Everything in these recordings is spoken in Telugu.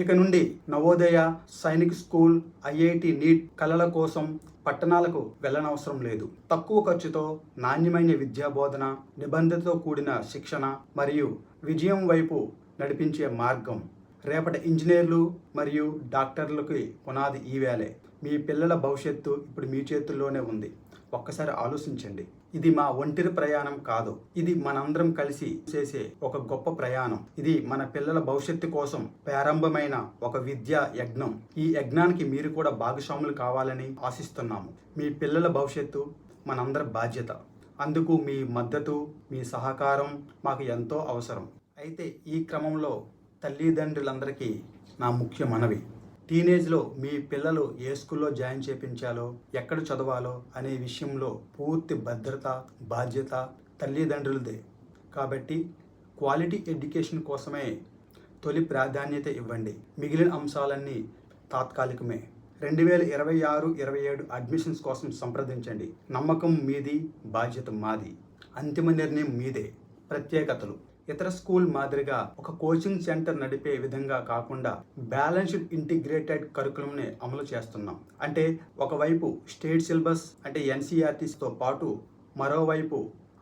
ఇక నుండి Navodaya Sainik school IIT NEET కళల కోసం పట్టణాలకు వెళ్ళనవసరం లేదు. తక్కువ ఖర్చుతో నాణ్యమైన విద్యా బోధన నిబంధనతో కూడిన శిక్షణ మరియు విజయం వైపు నడిపించే మార్గం. రేపటి ఇంజనీర్లు మరియు డాక్టర్లకి పునాది ఈ వేలే మీ పిల్లల భవిష్యత్తు ఇప్పుడు మీ చేతుల్లోనే ఉంది. ఒక్కసారి ఆలోచించండి. ఇది మా ఒంటరి ప్రయాణం కాదు. ఇది మనందరం కలిసి చేసే ఒక గొప్ప ప్రయాణం. ఇది మన పిల్లల భవిష్యత్తు కోసం ప్రారంభమైన ఒక విద్యా యజ్ఞం. ఈ యజ్ఞానికి మీరు కూడా భాగస్వాములు కావాలని ఆశిస్తున్నాము. మీ పిల్లల భవిష్యత్తు మనందరి బాధ్యత. అందుకు మీ మద్దతు మీ సహకారం మాకు ఎంతో అవసరం. అయితే ఈ క్రమంలో తల్లిదండ్రులందరికీ నా ముఖ్య మనవి టీనేజ్లో మీ పిల్లలు ఏ స్కూల్లో జాయిన్ చేపించాలో ఎక్కడ చదవాలో అనే విషయంలో పూర్తి భద్రత బాధ్యత తల్లిదండ్రులదే. కాబట్టి క్వాలిటీ ఎడ్యుకేషన్ కోసమే తొలి ప్రాధాన్యత ఇవ్వండి. మిగిలిన అంశాలన్నీ తాత్కాలికమే. రెండు వేల ఇరవై ఆరు ఇరవై ఏడు అడ్మిషన్స్ కోసం సంప్రదించండి. నమ్మకం మీది బాధ్యత మాది. అంతిమ నిర్ణయం మీదే. ప్రత్యేకతలు. ఇతర స్కూల్ మాదిరిగా ఒక కోచింగ్ సెంటర్ నడిపే విధంగా కాకుండా బ్యాలెన్స్డ్ ఇంటిగ్రేటెడ్ కరికులంని అమలు చేస్తున్నాం. అంటే ఒకవైపు స్టేట్ సిలబస్ అంటే ఎన్సీఆర్టీస్తో పాటు మరోవైపు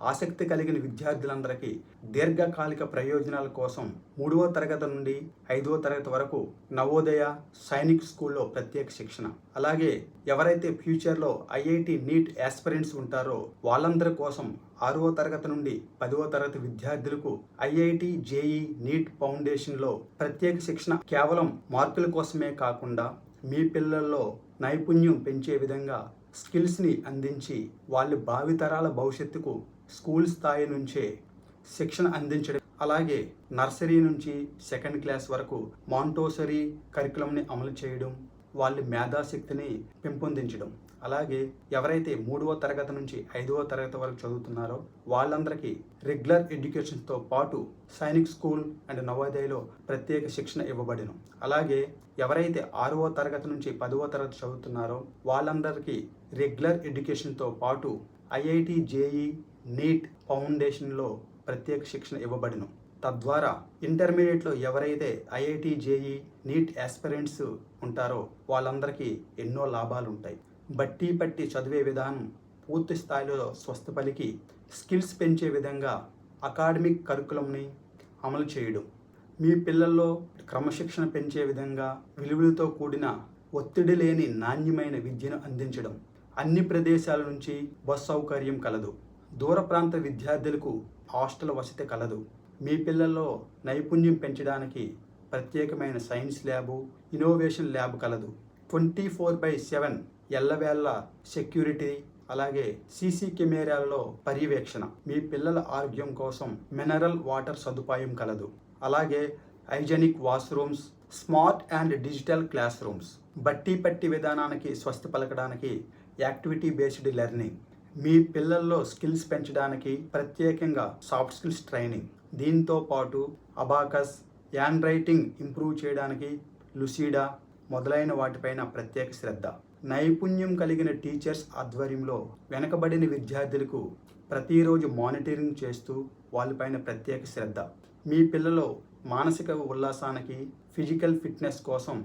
ఆసక్తి కలిగిన విద్యార్థులందరికీ దీర్ఘకాలిక ప్రయోజనాల కోసం మూడవ తరగతి నుండి ఐదవ తరగతి వరకు నవోదయ సైనిక్ స్కూల్లో ప్రత్యేక శిక్షణ. అలాగే ఎవరైతే ఫ్యూచర్లో ఐఐటి నీట్ యాస్పిరెంట్స్ ఉంటారో వాళ్ళందరి కోసం ఆరవ తరగతి నుండి పదవ తరగతి విద్యార్థులకు ఐఐటి జేఈ నీట్ ఫౌండేషన్లో ప్రత్యేక శిక్షణ కేవలం మార్కుల కోసమే కాకుండా మీ పిల్లల్లో నైపుణ్యం పెంచే విధంగా స్కిల్స్ని అందించి వాళ్ళ భావితరాల భవిష్యత్తుకు స్కూల్ స్థాయి నుంచే శిక్షణ అందించడం. అలాగే నర్సరీ నుంచి సెకండ్ క్లాస్ వరకు మాంటోసరీ కరికులంని అమలు చేయడం వాళ్ళ మేధాశక్తిని పెంపొందించడం. అలాగే ఎవరైతే మూడవ తరగతి నుంచి ఐదవ తరగతి వరకు చదువుతున్నారో వాళ్ళందరికీ రెగ్యులర్ ఎడ్యుకేషన్తో పాటు సైనిక్ స్కూల్ అండ్ నవోదయలో ప్రత్యేక శిక్షణ ఇవ్వబడిను. అలాగే ఎవరైతే ఆరవ తరగతి నుంచి పదవ తరగతి చదువుతున్నారో వాళ్ళందరికీ రెగ్యులర్ ఎడ్యుకేషన్తో పాటు ఐఐటి జేఈ నీట్ ఫౌండేషన్లో ప్రత్యేక శిక్షణ ఇవ్వబడిన. తద్వారా ఇంటర్మీడియట్లో ఎవరైతే ఐఐటి జేఈ నీట్ ఆస్పిరెంట్స్ ఉంటారో వాళ్ళందరికీ ఎన్నో లాభాలు ఉంటాయి బట్టి పట్టి చదివే విధానం పూర్తి స్థాయిలో స్వస్థ పలికి స్కిల్స్ పెంచే విధంగా అకాడమిక్ కరికులంని అమలు చేయడం. మీ పిల్లల్లో క్రమశిక్షణ పెంచే విధంగా విలువలతో కూడిన ఒత్తిడి లేని నాణ్యమైన విద్యను అందించడం. అన్ని ప్రదేశాల నుంచి బస్ సౌకర్యం కలదు. దూర ప్రాంత విద్యార్థులకు హాస్టల్ వసతి కలదు. మీ పిల్లల్లో నైపుణ్యం పెంచడానికి ప్రత్యేకమైన సైన్స్ ల్యాబు ఇన్నోవేషన్ ల్యాబ్ కలదు. ట్వంటీ ఫోర్ బై సెవెన్ ఎల్లవేళ్ళ సెక్యూరిటీ అలాగే సీసీ కెమెరాలలో పర్యవేక్షణ. మీ పిల్లల ఆరోగ్యం కోసం మినరల్ వాటర్ సదుపాయం కలదు. అలాగే hygienic washrooms smart and digital classrooms బట్టి పట్టి విధానానికి స్వస్థ పలకడానికి యాక్టివిటీ బేస్డ్ లెర్నింగ్. మీ పిల్లల్లో స్కిల్స్ పెంచడానికి ప్రత్యేకంగా సాఫ్ట్ స్కిల్స్ ట్రైనింగ్. దీంతో పాటు అబాకస్ హ్యాండ్ రైటింగ్ ఇంప్రూవ్ చేయడానికి లుసిడా మొదలైన వాటిపైన ప్రత్యేక శ్రద్ధ. నైపుణ్యం కలిగిన టీచర్స్ ఆధ్వర్యంలో వెనకబడిన విద్యార్థులకు ప్రతిరోజు మానిటరింగ్ చేస్తూ వాళ్ళపైన ప్రత్యేక శ్రద్ధ. మీ పిల్లలో మానసిక ఉల్లాసానికి ఫిజికల్ ఫిట్నెస్ కోసం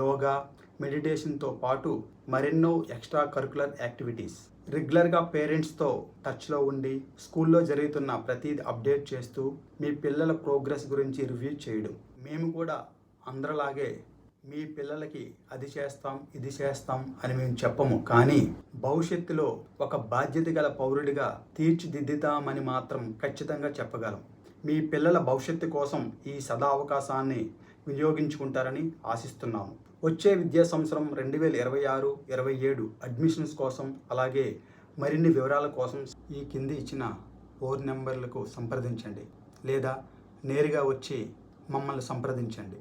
యోగా మెడిటేషన్తో పాటు మరెన్నో ఎక్స్ట్రా కరికులర్ యాక్టివిటీస్. రెగ్యులర్గా పేరెంట్స్తో టచ్లో ఉండి స్కూల్లో జరుగుతున్న ప్రతిదీ అప్డేట్ చేస్తూ మీ పిల్లల ప్రోగ్రెస్ గురించి రివ్యూ చేయడం. మేము కూడా అందరిలాగే మీ పిల్లలకి అది చేస్తాం ఇది చేస్తాం అని మేము చెప్పము. కానీ భవిష్యత్తులో ఒక బాధ్యత గల పౌరుడిగా తీర్చిదిద్దుతామని మాత్రం ఖచ్చితంగా చెప్పగలం. మీ పిల్లల భవిష్యత్తు కోసం ఈ సదా అవకాశాన్ని వినియోగించుకుంటారని ఆశిస్తున్నాము. వచ్చే విద్యా సంవత్సరం రెండు వేల ఇరవై ఆరు ఇరవై ఏడు అడ్మిషన్స్ కోసం అలాగే మరిన్ని వివరాల కోసం ఈ కింది ఇచ్చిన ఫోన్ నెంబర్లకు సంప్రదించండి లేదా నేరుగా వచ్చి మమ్మల్ని సంప్రదించండి.